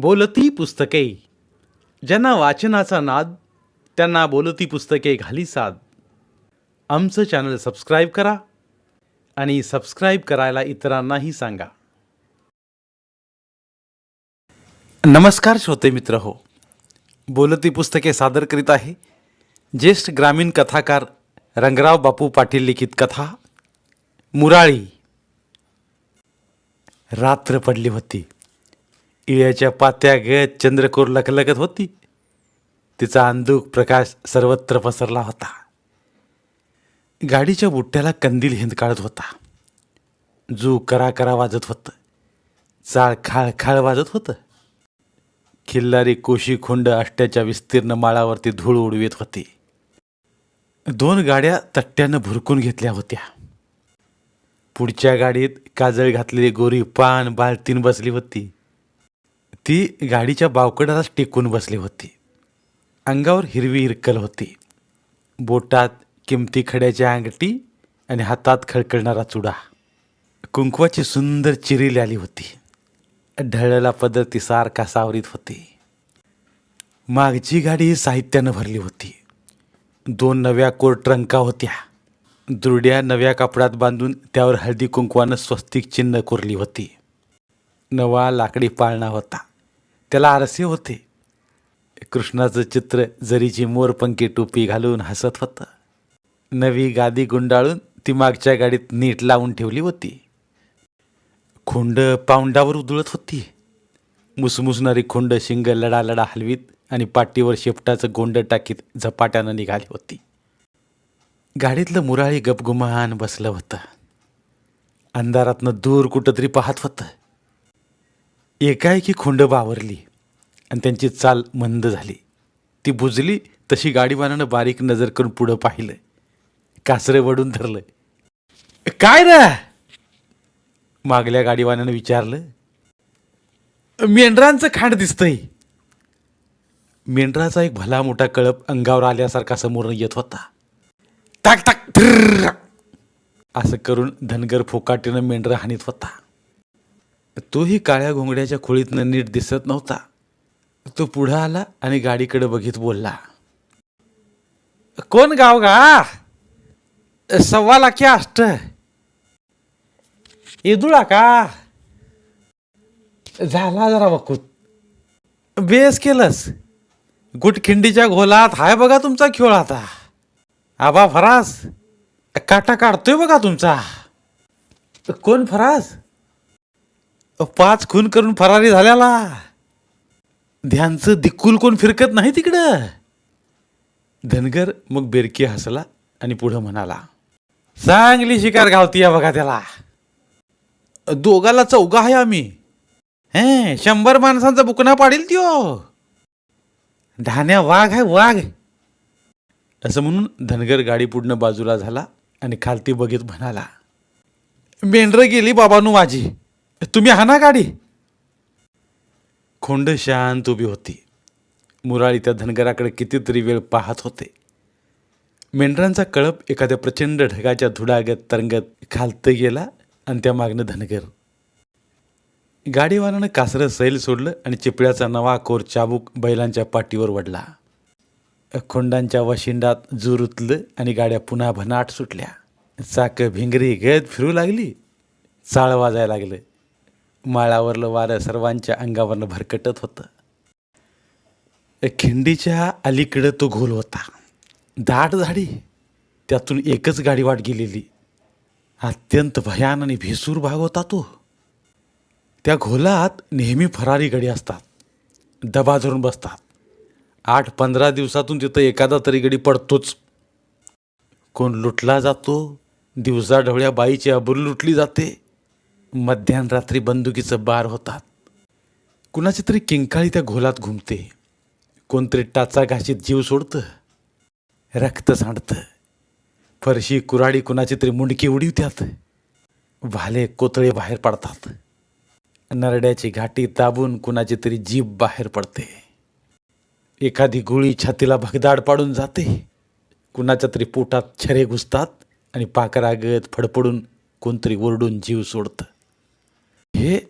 बोलती पुस्तके. ज्यांना वाचनाचा नाद त्यांना बोलती पुस्तके घाली साद. आमचं चॅनल सबस्क्राईब करा आणि सबस्क्राईब करायला इतरांनाही सांगा. नमस्कार श्रोते मित्र हो. बोलती पुस्तके सादर करीत आहे ज्येष्ठ ग्रामीण कथाकार रंगराव बापू पाटील लिखित कथा मुराळी. रात्र पडली होती. इळ्याच्या पात्या गत चंद्रकोर लखलखत होती. तिचा अंधुक प्रकाश सर्वत्र पसरला होता. गाडीच्या बुट्ट्याला कंदील हिंदकाळत होता. जू करा करा वाजत होतं. चाळ खाळ खाळ वाजत होतं. खिल्लारी कोशी खोंड अष्ट्याच्या विस्तीर्ण माळावरती धूळ उडवीत होती. दोन गाड्या तट्ट्यानं भुरकून घेतल्या होत्या. पुढच्या गाडीत काजळ घातलेली गोरी पान बाळतीन बसली होती. ती गाडीच्या बावकडालाच टेकून बसली होती. अंगावर हिरवी हिरकल होती. बोटात किमती खड्याच्या अंगठी आणि हातात खळखळणारा चुडा. कुंकवाची सुंदर चिरील आली होती. ढळला पदर ती सारखा सावरीत होती. मागची गाडी साहित्यानं भरली होती. दोन नव्या कोर ट्रंका होत्या. दुरड्या नव्या कापडात बांधून त्यावर हळदी कुंकवानं स्वस्तिक चिन्ह कोरली होती. नवा लाकडी पाळणा होता. त्याला आरसे होते. कृष्णाचं चित्र जरीची मोरपंखी टोपी घालून हसत होतं. नवी गादी गुंडाळून ती मागच्या गाडीत नीट लावून ठेवली होती. खोंड पाऊंडावर उधळत होती. मुसमुसणारी खोंड शिंग लढा लढा हलवीत आणि पाठीवर शेपटाचं गोंड टाकीत झपाट्यानं निघाली होती. गाडीतलं मुराळी गपगुमान बसलं होतं. अंधारातनं दूर कुठंतरी पाहत होतं. एकाएकी खोंड बावरली आणि त्यांची चाल मंद झाली. ती बुजली तशी गाडीवानानं बारीक नजर करून पुढं पाहिलं कासरं वडून धरलं काय रे? मागल्या गाडीवाल्यानं विचारलं. मेंढरांचं खांड दिसतंय. मेंढराचा एक भला मोठा कळप अंगावर आल्यासारखा समोर येत होता. टाक टाक असं करून धनगर फोकाटीनं मेंढर हानीत होता. तोही काळ्या घोंगड्याच्या खोळीतनं नीट दिसत नव्हता. तो पुढं आला आणि गाडीकडे बघित बोलला कोण गाव गा सव्वा लाखी अष्ट येदुळा का? झाला जरा वकूत. बेस केलंस. गुटखिंडीच्या घोलात हाय बघा तुमचा खेळ आता. आबा फरास काटा काढतोय बघा तुमचा. कोण फरास पाच खून करून फरारी झाल्याला. ध्यानचं दिक्कुल कोण फिरकत नाही तिकडं. धनगर मग बेरकी हसला आणि पुढं म्हणाला चांगली शिकार गावती या बघा त्याला. दोघाला चौघा आहे आम्ही. हे शंभर माणसांचा बुकना पाडील त्यो. ढाण्या वाघ आहे वाघ असं म्हणून धनगर गाडी पुढनं बाजूला झाला आणि खालती बघित म्हणाला मेंढरं गेली बाबानू माझी तुम्ही हा ना गाडी? खोंड शांत उभी होती. मुराळी त्या धनगराकडे कितीतरी वेळ पाहत होते. मेंढरांचा कळप एखाद्या प्रचंड ढगाच्या धुडागत तरंगत खालत गेला आणि त्या मागणं धनगर. गाडीवाल्यानं कासरं सैल सोडलं आणि चिपळ्याचा नवा कोर चाबूक बैलांच्या पाठीवर वडला. खोंडांच्या वशिंडात जूर उतलं आणि गाड्या पुन्हा भनाट सुटल्या. चाक भिंगरी गळत फिरू लागली. चाळ वाजायला लागलं. माळावरलं वारं सर्वांच्या अंगावरनं भरकटत होतं. खिंडीच्या अलीकडं तो घोल होता. दाट झाडी. त्यातून एकच गाडी वाट गेलेली. अत्यंत भयान आणि भेसूर भाग होता तो. त्या घोलात नेहमी फरारी गडी असतात. दबा धरून बसतात. आठ पंधरा दिवसातून तिथं एखादा तरी गडी पडतोच. कोण लुटला जातो दिवसाढवळ्या बाईची अबरू लुटली जाते. मध्यानरात्री बंदुकीचं बार होतात. कुणाची तरी किंकाळी त्या घोलात घुमते. कोणतरी टाचा घाशीत जीव सोडतं. रक्त सांडतं. फरशी कुराडी कुणाची तरी मुंडकी उडीवत्यात. भाले कोतळे बाहेर पडतात. नरड्याची घाटी दाबून कुणाची तरी जीभ बाहेर पडते. एखादी गोळी छातीला भगदाड पाडून जाते. कुणाच्या तरी पोटात छरे घुसतात आणि पाकरागत फडफडून कोणतरी ओरडून जीव सोडतं. हे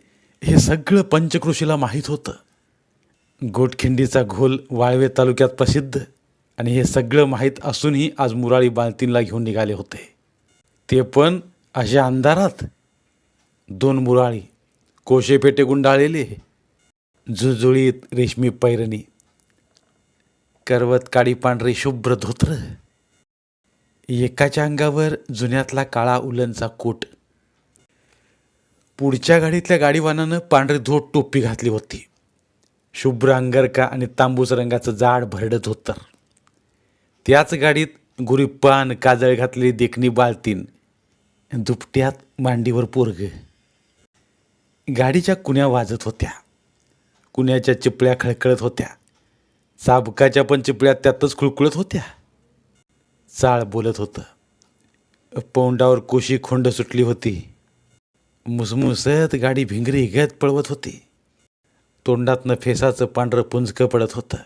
हे सगळं पंचकृषीला माहीत होतं. गोटखिंडीचा घोल वाळवे तालुक्यात प्रसिद्ध आणि हे सगळं माहीत असूनही आज मुराळी बालतीनला घेऊन निघाले होते. ते पण अशा अंधारात. दोन मुराळी कोशेपेटे गुंडाळलेले जुजुळीत रेशमी पैरणी करवत काळी पांढरे शुभ्र धोत्र. एकाच्या अंगावर जुन्यातला काळा उलनचा कोट. पुढच्या गाडीतल्या गाडीवानानं पांढरी धोट टोपी घातली होती. शुभ्र अंगरका आणि तांबूस रंगाचं जाड भरडत होतं त्याच गाडीत गुरीपान काजळ घातलेली देखणी बालतीन दुपट्यात मांडीवर पोरग. गाडीच्या कुण्या वाजत होत्या. कुण्याच्या चिपळ्या खळखळत होत्या. चाबकाच्या पण चिपळ्या त्यातच खुळकुळत होत्या. चाळ बोलत होतं. पौंडावर कोशी खोंड सुटली होती. मुसमुसत गाडी भिंगरी गत पळवत होती. तोंडातनं फेसाचं पांढरं पुंजकं पडत होतं.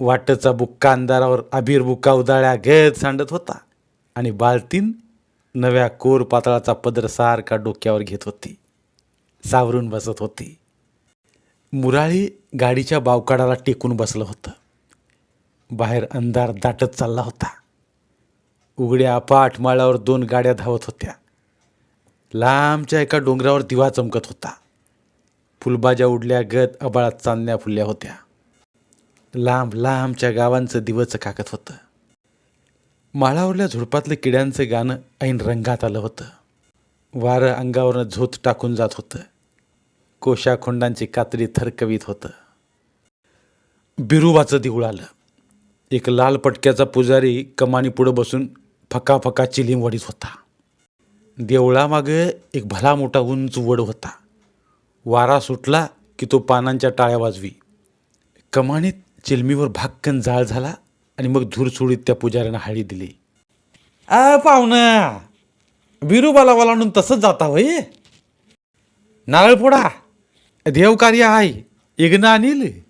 वाटचा बुक्का अंधारावर अबीर बुक्का उदाळ्या गत सांडत होता आणि बालतीन नव्या कोर पातळाचा पदर सारखा डोक्यावर घेत होती. सावरून बसत होती. मुराळी गाडीच्या बावकाडाला टेकून बसलं होतं. बाहेर अंधार दाटत चालला होता. उघड्या अपाट माळावर दोन गाड्या धावत होत्या. लांबच्या एका डोंगरावर दिवा चमकत होता. फुलबाज्या उडल्या गत अबाळात चांदण्या फुलल्या होत्या. लांब लांबच्या गावांचं दिवचं काकत होतं. माळावरल्या झुडपातलं किड्यांचं गाणं ऐन रंगात आलं होतं. वारं अंगावरनं झोत टाकून जात होतं. कोशाखोंडांची कात्री थरकवीत होतं. बिरुबाचं देऊळ आलं. एक लाल पटक्याचा पुजारी कमानी पुढं बसून फका फका चिलीम वडीत होता. देवळामागं एक भला मोठा उंच वड होता. वारा सुटला की तो पानांच्या टाळ्या वाजवी. कमानीत चिलमीवर भाक्कन जाळ झाला आणि मग धूरसुळीत त्या पुजाऱ्यानं हाळी दिली. आ पाहुणा बिरुबाला वलांडून तसंच जाता होय? नारळपोडा देवकार्य आहे इग्न आणील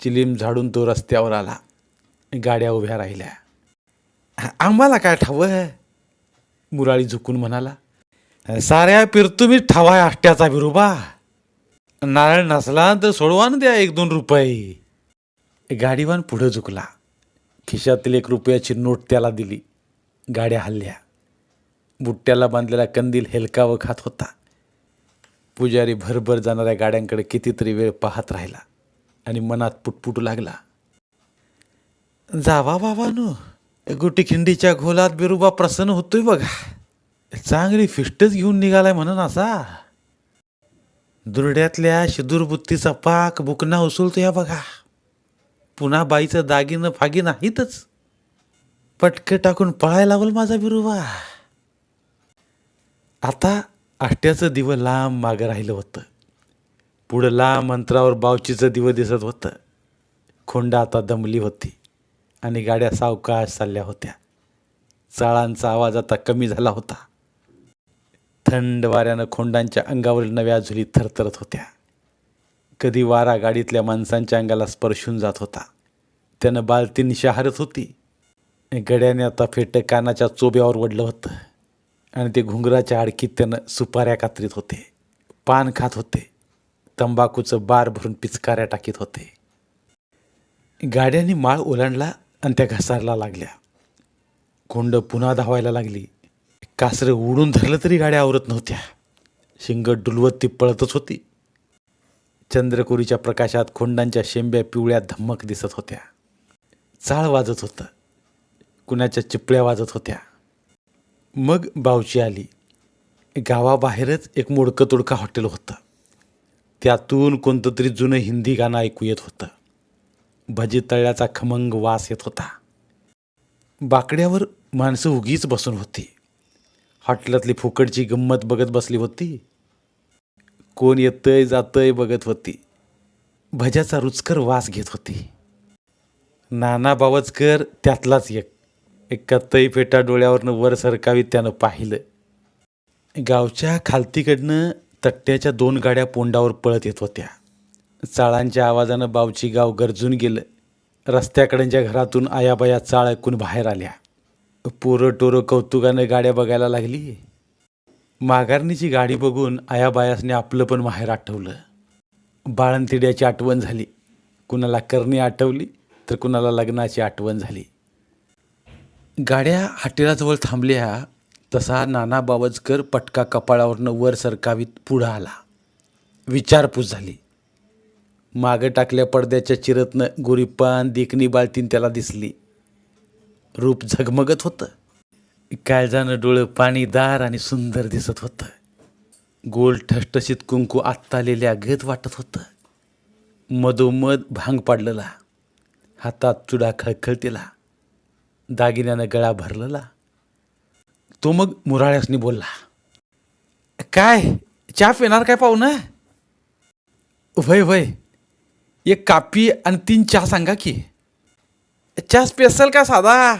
चिलीम झाडून तो रस्त्यावर आला. गाड्या उभ्या राहिल्या. आम्हाला काय ठावं? मुराळी झुकून म्हणाला साऱ्या पिरतुमीच ठवाय आष्ट्याचा बिरुबा नारळ नसला तर सोडवा ना द्या एक दोन रुपये. गाडीवान पुढं झुकला. खिशातील एक रुपयाची नोट त्याला दिली. गाड्या हल्ल्या. बुट्ट्याला बांधलेला कंदील हेलकावं खात होता. पुजारी भरभर जाणाऱ्या गाड्यांकडे कितीतरी वेळ पाहत राहिला आणि मनात पुटपुटू लागला. जावा बाबानो गुटी खिंडीच्या घोलात बिरुबा प्रसन्न होतोय बघा. चांगली फिष्टच घेऊन निघालाय म्हणून असा. दुरड्यातल्या शिदूरबुत्तीचा पाक बुकना उसुलतो या बघा. पुन्हा बाईचं दागिनं फागी नाहीतच पटकं टाकून पळायला लागल माझा बिरुबा. आता आष्ट्याचं दिव लांब मागं राहिलं होतं. पुढं लांब अंतरावर बावचीचं दिवं दिसत होतं. खोंडा आता दमली होती. आणि गाड्या सावकाश चालल्या होत्या. चाळांचा आवाज आता कमी झाला होता. थंड वाऱ्यानं खोंडांच्या अंगावरील नव्या झुली थरथरत होत्या. कधी वारा गाडीतल्या माणसांच्या अंगाला स्पर्शून जात होता. त्यानं बालतीन शहारत होती. गड्याने आता फेट कानाच्या चोब्यावर वडलं होतं. आणि ते घुंगराच्या आडकीत त्यानं सुपाऱ्या कातरीत होते. पान खात होते. तंबाखूचं बार भरून पिचकाऱ्या टाकीत होते. गाड्याने माळ ओलांडला. आणि त्या घसारला लागल्या. कोंड पुन्हा धावायला लागली. कासरं उडून धरलं तरी गाड्या आवरत नव्हत्या. शिंग डुलवत ती पळतच होती. चंद्रकोरीच्या प्रकाशात खोंडांच्या शेंब्या पिवळ्या धम्मक दिसत होत्या. चाळ वाजत होतं. कुणाच्या चिपळ्या वाजत होत्या. मग बावची आली. गावाबाहेरच एक मोडकं तोडकं हॉटेल होतं. त्यातून कोणतं तरी जुनं हिंदी गाणं ऐकू येत होतं. भजीतळ्याचा खमंग वास येत होता. बाकड्यावर माणसं उगीच बसून होती. हॉटेलातली फुकटची गंमत बघत बसली होती. कोण येतंय जातंय बघत होती. भज्याचा रुचकर वास घेत होती. नाना बावचकर त्यातलाच एक. एका तई फेटा डोळ्यावरनं वर सरकावीत त्यानं पाहिलं. गावच्या खालतीकडनं तट्ट्याच्या दोन गाड्या पोंडावर पळत येत होत्या. चाळांच्या आवाजानं बावची गाव गरजून गेलं. रस्त्याकडेच्या घरातून आयाबाया चाळ ऐकून बाहेर आल्या. पोरं टोरं कौतुकानं गाड्या बघायला लागली. माघारणीची गाडी बघून आयाबायासने आपलं पण माहेर आठवलं. बाळंतिड्याची आठवण झाली. कुणाला करणी आठवली तर कुणाला लग्नाची आठवण झाली. गाड्या हाटेलाजवळ थांबल्या तसा नाना बावजकर पटका कपाळावरनं वर सरकावीत पुढं आला. विचारपूस झाली. मागं टाकल्या पडद्याच्या चिरतनं गोरीपान देखणी बाळतीन त्याला दिसली. रूप झगमगत होतं. काळजानं डोळं पाणीदार आणि सुंदर दिसत होतं. गोल ठसठशीत कुंकू आत्तालेल्या गत वाटत होतं. मधोमध भांग पाडलेला. हातात चुडा खळखळतेला. दागिन्यानं गळा भरलेला. तो मग मुराळ्यासनी बोलला काय? चहा पिणार काय पाहुणं? वय वय. एक कापी आणि तीन चहा सांगा की. चहा स्पेशल का साधा?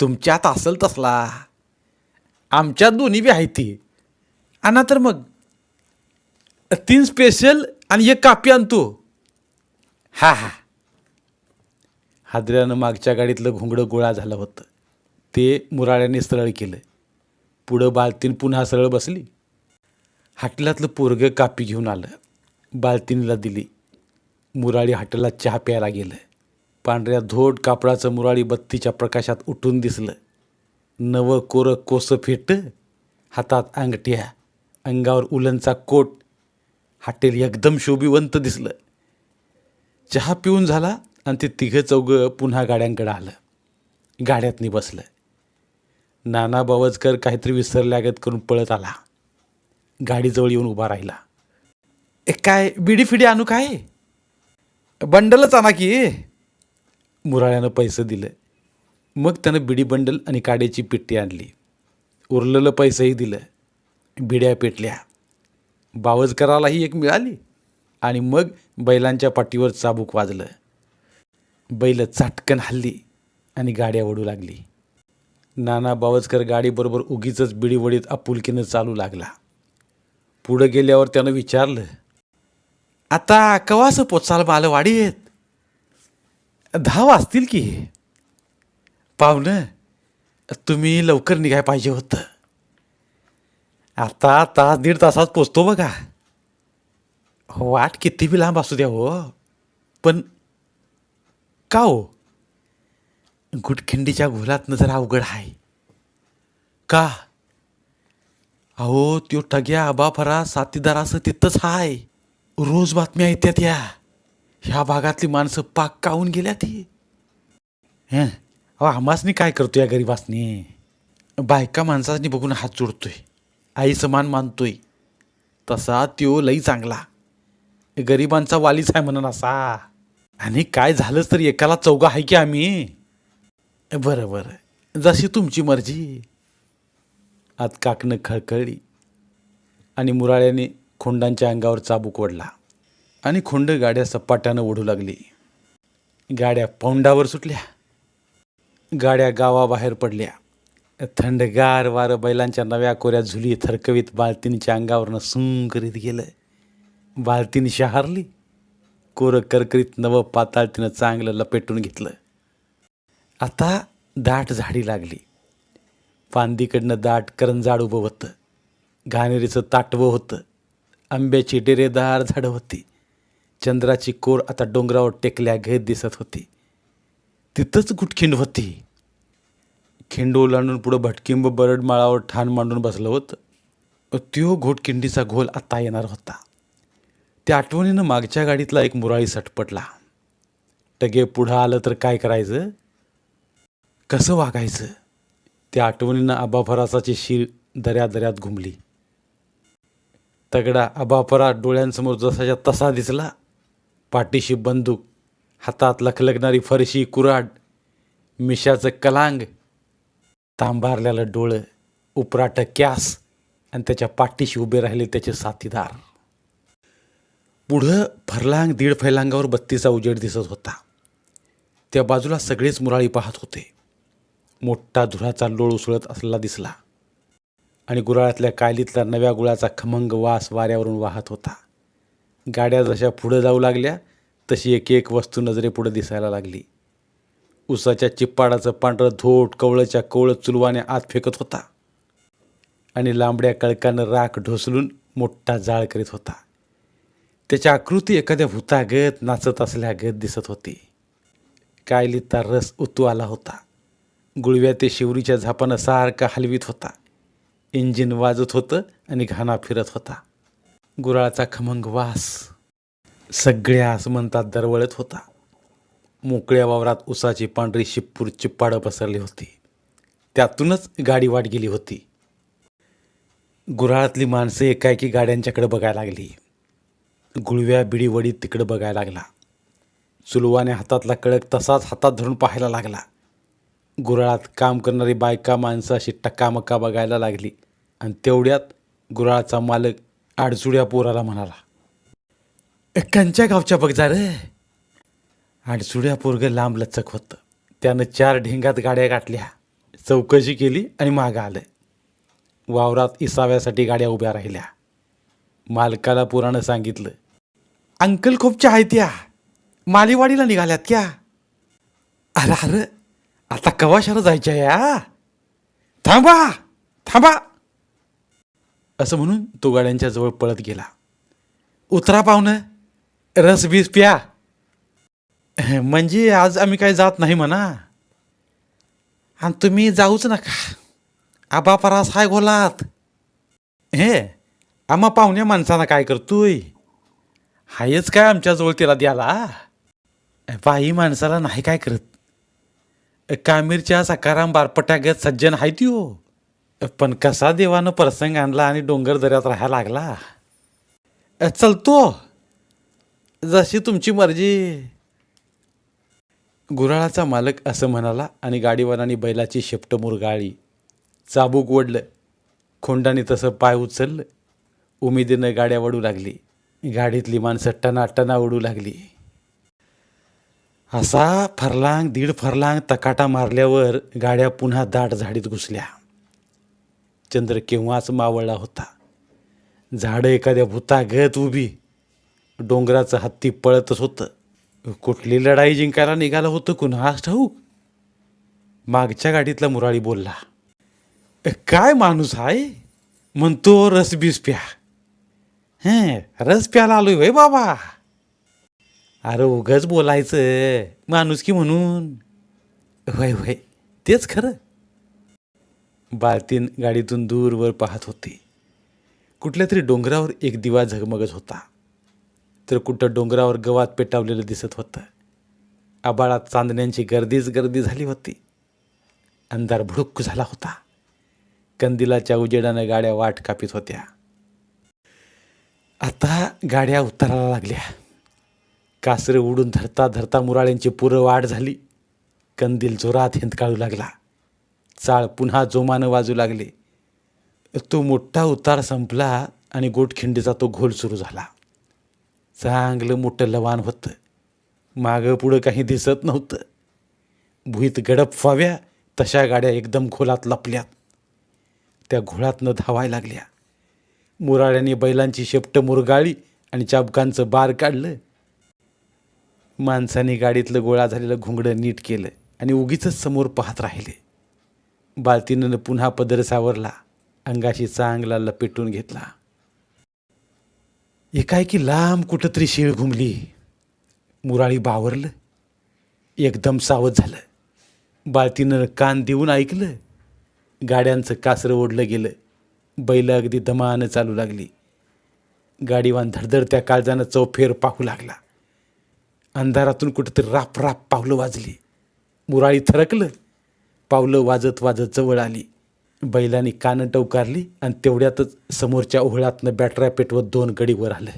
तुमच्यात असेल तसला. आमच्यात दोन्ही बी आहे ती. आणा तर मग. तीन स्पेशल आणि एक कापी आणतो हा हा. हादऱ्यानं मागच्या गाडीतलं घोंगडं गोळा झालं होतं. ते मुराळ्याने सरळ केलं. पुढं बालतीन पुन्हा सरळ बसली. हाटलातलं पोरगं कापी घेऊन आलं. बालतीनीला दिली. मुराळी हॉटेलात चहा प्यायला गेलं. पांढऱ्या धोड कापडाचं मुराळी बत्तीच्या प्रकाशात उठून दिसलं. नवं कोरं कोसं फेट हातात अंगठ्या अंगावर उलनचा कोट. हॉटेल एकदम शोभिवंत दिसलं. चहा पिऊन झाला आणि ते तिघं चौघं पुन्हा गाड्यांकडं आलं. गाड्यातनी बसलं. नाना बावजकर काहीतरी विसरल्यागत करून पळत आला. गाडीजवळ येऊन उभा राहिला. काय बिडी फिडी आणू काय? बंडलच आणा की. मुराळ्यानं पैसे दिलं. मग त्यानं बिडी बंडल आणि काड्याची पिट्टी आणली. उरलेलं पैसंही दिलं. बिड्या पेटल्या. बावजकरालाही एक मिळाली. आणि मग बैलांच्या पाठीवर चाबूक वाजलं. बैल चाटकन हल्ली आणि गाड्या ओढू लागली. नाना बावजकर गाडीबरोबर उगीच बिडीवडीत आपुलकीनं चालू लागला. पुढं गेल्यावर त्यानं विचारलं आता कवासं पोचाल माल आहेत दहा वाजतील की पाहुणं तुम्ही लवकर निघाय पाहिजे होतं. आता तास दीड तासात पोचतो बघा. हो, वाट किती बी लांब असू द्या हो. पण का हो? गुटखिंडीच्या घोलातनं जरा अवघड आहे का? अहो त्यो ठग्या आबाफरा साथीदार असं तिथंच हाय. रोज बातम्या येत्यात या. ह्या भागातली माणसं पाक काहून गेल्या ती? हं? अहो आम्हासनी काय करतो या गरीबासनी बायका माणसासनी बघून हात जोडतोय. आई समान मानतोय. तसा त्यो लई चांगला. गरिबांचा वालीच आहे म्हणून असा. आणि काय झालंच तर एकाला चौघा आहे की आम्ही? बरं बरं. जशी तुमची मर्जी. आत काकणं खळखळली. आणि मुराळ्याने खोंडांच्या अंगावर चाबूक ओढला आणि खोंड गाड्या सपाट्यानं ओढू लागली. गाड्या पौंडावर सुटल्या. गाड्या गावाबाहेर पडल्या. थंडगार वारं बैलांच्या नव्या कोऱ्या झुली थरकवीत बालतीनीच्या अंगावरनं सुंग करीत गेलं. बालतीन शहारली. कोरं करकरीत नवं पाताळ तिनं चांगलं लपेटून घेतलं. आता दाट झाडी लागली. फांदीकडनं दाट करंजाड उभं होतं. घाणेरीचं ताटवं होतं. आंब्याची डेरेदार झाडं होती. चंद्राची कोर आता डोंगरावर टेकल्या घेत दिसत होती. तिथंच गुटखिंड होती. खिंड ओलांडून पुढं भटकिंब बरड माळावर ठाण मांडून बसलं होतं. त्यो घोटखिंडीचा घोल आता येणार होता. त्या आठवणीनं मागच्या गाडीतला एक मुराळी सटपटला. टगे पुढं आलं तर काय करायचं? कसं वागायचं? त्या आठवणीनं आबाफरासाची शीर दऱ्या दऱ्यात घुमली. तगडा अबापरा डोळ्यांसमोर जसाच्या तसा दिसला. पाठीशी बंदूक हातात लखलखणारी फरशी कुराड मिशाचं कलांग तांबारलेलं डोळं उपराटं कॅस आणि त्याच्या पाठीशी उभे राहिले त्याचे साथीदार. पुढं फरलांग दीड फैलांगावर बत्तीचा उजेड दिसत होता. त्या बाजूला सगळेच मुराळी पाहत होते. मोठा धुराचा लोळ उसळत असलेला दिसला. आणि गुराळातल्या कायलीतला नव्या गुळाचा खमंग वास वाऱ्यावरून वाहत होता. गाड्या जशा पुढं जाऊ लागल्या तशी एक एक वस्तू नजरेपुढं दिसायला लागली. उसाच्या चिप्पाडाचं पांढरं धोट कवळच्या कवळं चुलवाने आत फेकत होता. आणि लांबड्या कळकानं राख ढोसलून मोठा जाळ करीत होता. त्याच्या आकृती एखाद्या भूतागत नाचत असल्यागत दिसत होती. कायलीचा रस उतू आला होता. गुळव्या ते शिवरीच्या झापानं सारखा हलवीत होता. इंजिन वाजत होतं आणि घाणा फिरत होता. गुराळाचा खमंग वास सगळ्या आसमंतात दरवळत होता. मोकळ्या वावरात उसाची पांढरी शिप्पूर चिप्पाडं पसरली होती. त्यातूनच गाडी वाट गेली होती. गुराळातली माणसं एकाएकी गाड्यांच्याकडे बघायला लागली. गुळव्या बिडीवडी तिकडं बघायला लागला. चुलवाने हातातला कळक तसाच हातात धरून पाहायला लागला. गुराळात काम करणारी बायका माणसं अशी टक्कामक्का बघायला लागली. आणि तेवढ्यात गुराळाचा मालक आडचुड्या पोराला म्हणाला कंच्या गावच्या बघ जा रे. आडचुड्या पोरग लांब लचक होतं. त्यानं चार ढेंगात गाड्या गाठल्या. चौकशी केली आणि मागं आलं. वावरात इसाव्यासाठी गाड्या उभ्या राहिल्या. मालकाला पुराणं सांगितलं अंकल खूपच्या आहेत त्या मालीवाडीला निघाल्यात क्या? अरे अरे आता कवाशाला जायच्या या थांबा थांबा. असं म्हणून तो गाड्यांच्या जवळ पळत गेला. उतरा पाहुणं रस बीस प्या. म्हणजे आज आम्ही काय जात नाही म्हणा. आणि तुम्ही जाऊच नका. आबा परास हाय गोलात हे आम्हा पाहुण्या माणसानं काय करतोय? हायच काय आमच्याजवळ तिला द्याला बाई माणसाला नाही काय करत. कामीरच्या सकाराम बारपट्यागत सज्जन आहेत हो पण कसा देवानं प्रसंग आणला आणि डोंगर दऱ्यात राहायला लागला? चलतो जशी तुमची मर्जी. गुराळाचा मालक असं म्हणाला आणि गाडीवानाने बैलाची शेपट मुरगाळी चाबूक ओढलं. खोंडाने तसं पाय उचललं. उमेदीनं गाड्या वडू लागली. गाडीतली माणसं टना टना उडू लागली. असा फरलांग दीड फरलांग तकाटा मारल्यावर गाड्या पुन्हा दाट झाडीत घुसल्या. चंद्र केव्हाच मावळला होता. झाडं एखाद्या भूतागत उभी. डोंगराचं हत्ती पळतच होतं. कुठली लढाई जिंकायला निघालं होतं कुणास ठाऊक. मागच्या गाडीतला मुराळी बोलला काय माणूस आहे म्हणतो रस बीस प्या. हे रस प्याला आलोय बाबा. अरे उगच बोलायचं. माणुसकी म्हणून. वय वय तेच खरं. बाळतीन गाडीतून दूरवर पाहत होती. कुठल्या तरी डोंगरावर एक दिवा झगमगत होता. तर कुठं डोंगरावर गवात पेटावलेलं दिसत होतं. आबाळात चांदण्यांची गर्दीच गर्दी झाली होती. अंधार भुडुक्क झाला होता. कंदिलाच्या उजेडानं गाड्या वाट कापित होत्या. आता गाड्या उतरायला लागल्या. कासरं उडून धरता धरता मुराळ्यांची पुरं वाढ झाली. कंदील जोरात हिंदकाळू लागला. चाळ पुन्हा जोमानं वाजू लागले. तो मोठा उतार संपला आणि गोटखिंडीचा तो घोल सुरू झाला. चांगलं मोठं लवान होतं. मागं पुढं काही दिसत नव्हतं. भुईत गडप व्हाव्या तशा गाड्या एकदम खोलात लपल्यात. त्या घोळातनं धावायला लागल्या. मुराळ्याने बैलांची शेपटं मुरगाळी आणि चाबकांचं बार काढलं. माणसाने गाडीतलं गोळा झालेलं घुंगडं नीट केलं आणि उगीच समोर पाहत राहिले. बालतीनं पुन्हा पदर सावरला अंगाशी चांगला लपेटून घेतला. एकाएकी लांब कुठंतरी शिळ घुमली. मुराळी बावरलं. एकदम सावध झालं. बाळतीनं कान देऊन ऐकलं. गाड्यांचं कासरं ओढलं गेलं. बैल अगदी दमानं चालू लागली. गाडीवान धडधडत्या काळजानं चौफेर पाहू लागला. अंधारातून कुठंतरी राप राप पावलं वाजली. मुराळी थरकलं. पावलं वाजत वाजत जवळ आली. बैलांनी कानं टवकारली आणि तेवढ्यातच समोरच्या ओहळातनं बॅटऱ्या पेटवत दोन गडी वर आलं.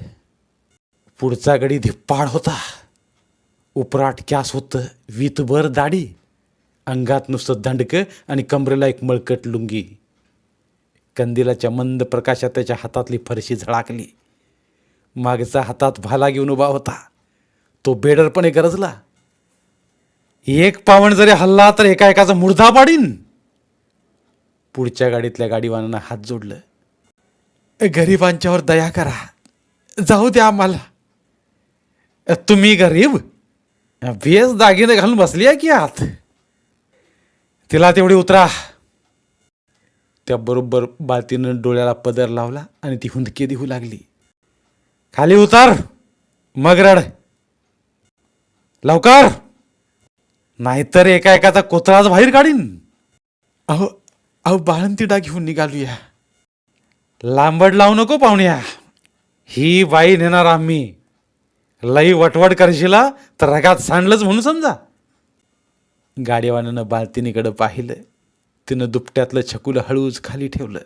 पुढचा गडी धिप्पाड होता. उपराट क्यास होतं. वीतभर दाढी. अंगात नुसतं दंडकं आणि कमरेला एक मळकट लुंगी. कंदिलाच्या मंद प्रकाशात त्याच्या हातातली फरशी झळाकली. मागचा हातात भाला घेऊन उभा होता. तो बेडरपणे गरजला. एक पावण जरी हल्ला तर एका एकाचा मुर्धा पाडीन. पुढच्या गाडीतल्या गाडीवानानं हात जोडलं. गरिबांच्यावर दया करा. जाऊ द्या आम्हाला. तुम्ही गरीब बेस दागिने घालून बसली आहे की आत? तिला तेवढी उतरा. त्याबरोबर बातीनं डोळ्याला पदर लावला आणि ती हुंदकी देऊ लागली. खाली उतार. मग रड. लवकर! नाहीतर एका एकाचा कोतळाच बाहेर काढीन. अहो अहो बाळंतीडा घेऊन निघालूया लांबड लावू नको पाहुण्या. ही बाई नेणार आम्ही. लई वटवट करशीला तर रगात सांडलंच म्हणून समजा. गाडीवानानं बालतिनीकडं पाहिलं. तिनं दुपट्यातलं छकुलं हळूच खाली ठेवलं.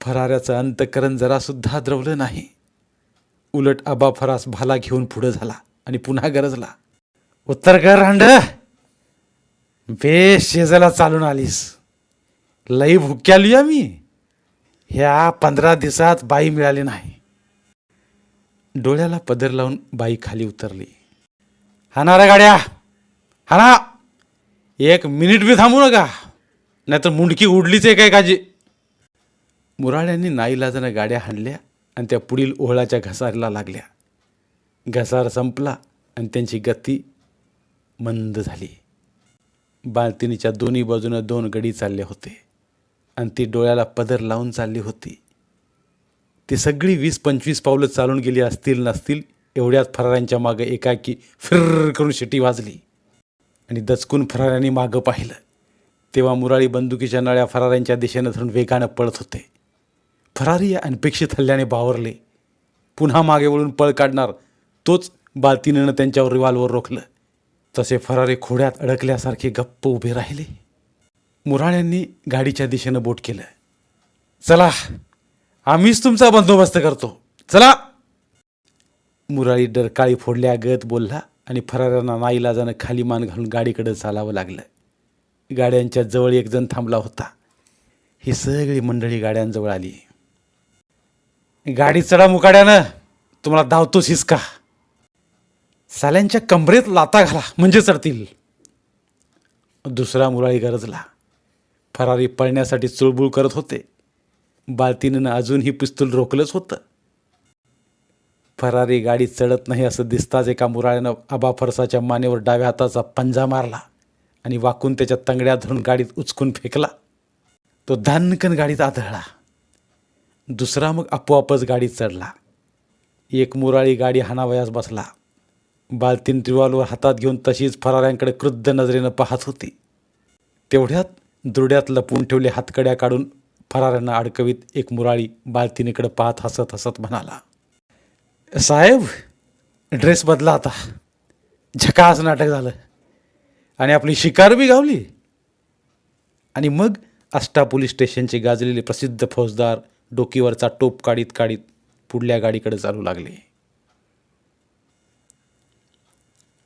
फराऱ्याचं अंतकरण जरासुद्धा द्रवलं नाही. उलट आबा फरास भाला घेऊन पुढं झाला. आणि पुन्हा गरजला. उत्तर कर रांड बे शेजाला चालून आलीस. लई भुक्यालूया मी. ह्या पंधरा दिवसात बाई मिळाली नाही. डोळ्याला पदर लावून बाई खाली उतरली. हाना रे गाड्या. हाना एक मिनिट बी थांबू नका. नाहीतर मुंडकी उडलीच आहे काय काजी मुराळ्यांनी नाईलाजानं गाड्या हाणल्या आणि त्या पुढील ओहळाच्या घसारीला लागल्या. घसार संपला आणि त्यांची गती मंद झाली. बाल्तिनीच्या दोन्ही बाजूनं दोन गडी चालले होते आणि ती डोळ्याला पदर लावून चालली होती. ती सगळी वीस पंचवीस पावलं चालून गेली असतील नसतील एवढ्याच फरारांच्या मागं एकाकी फिर करून शिटी वाजली. आणि दचकून फरारांनी मागं पाहिलं. तेव्हा मुराळी बंदुकीच्या नळ्या फरारांच्या दिशेनं धरून वेगानं पळत होते. फरारी या अनपेक्षित हल्ल्याने बावरले. पुन्हा मागे वळून पळ काढणार तोच बालतीनं त्यांच्यावर रिवाल्वर रोखलं. तसे फरारी खोड्यात अडकल्यासारखे गप्प उभे राहिले. मुराळ्यांनी गाडीच्या दिशेनं बोट केलं. चला आम्हीच तुमचा बंदोबस्त करतो. चला. मुराळी डरकाळी फोडल्या गत बोलला आणि फराऱ्यांना नाईलाजानं खाली मान घालून गाडीकडे चालावं लागलं. गाड्यांच्या जवळ एक जण थांबला होता. ही सगळी मंडळी गाड्यांजवळ आली. गाडी चढा मुकाड्यानं. तुम्हाला धावतोच हिसका. साल्यांच्या कमरेत लाता घाला म्हणजे चढतील. दुसरा मुराळी गरजला. फरारी पळण्यासाठी चुळबुळ करत होते. बालतीनं अजूनही पिस्तूल रोखलंच होतं. फरारी गाडी चढत नाही असं दिसताच एका मुराळ्यानं आबा फरसाच्या मानेवर डाव्या हाताचा पंजा मारला आणि वाकून त्याच्या तंगड्या धरून गाडीत उचकून फेकला. तो धानकन गाडीत आदळला. दुसरा मग आपोआपच गाडीत चढला. एक मुराळी गाडी हाणावयास बसला. बालतीन रिवॉल्वर हातात घेऊन तशीच फराऱ्यांकडे क्रुद्ध नजरेनं पाहत होती. तेवढ्यात दुरड्यात लपवून ठेवले हातकड्या काढून फराऱ्यांना अडकवीत एक मुराळी बालतीनीकडे पाहत हसत हसत म्हणाला साहेब ड्रेस बदला आता. झकास नाटक झालं. आणि आपली शिकार बी गावली आणि मग आष्टा पोलीस स्टेशनचे गाजलेले प्रसिद्ध फौजदार डोकीवरचा टोप काढीत काढीत पुढल्या गाडीकडे चालू लागले.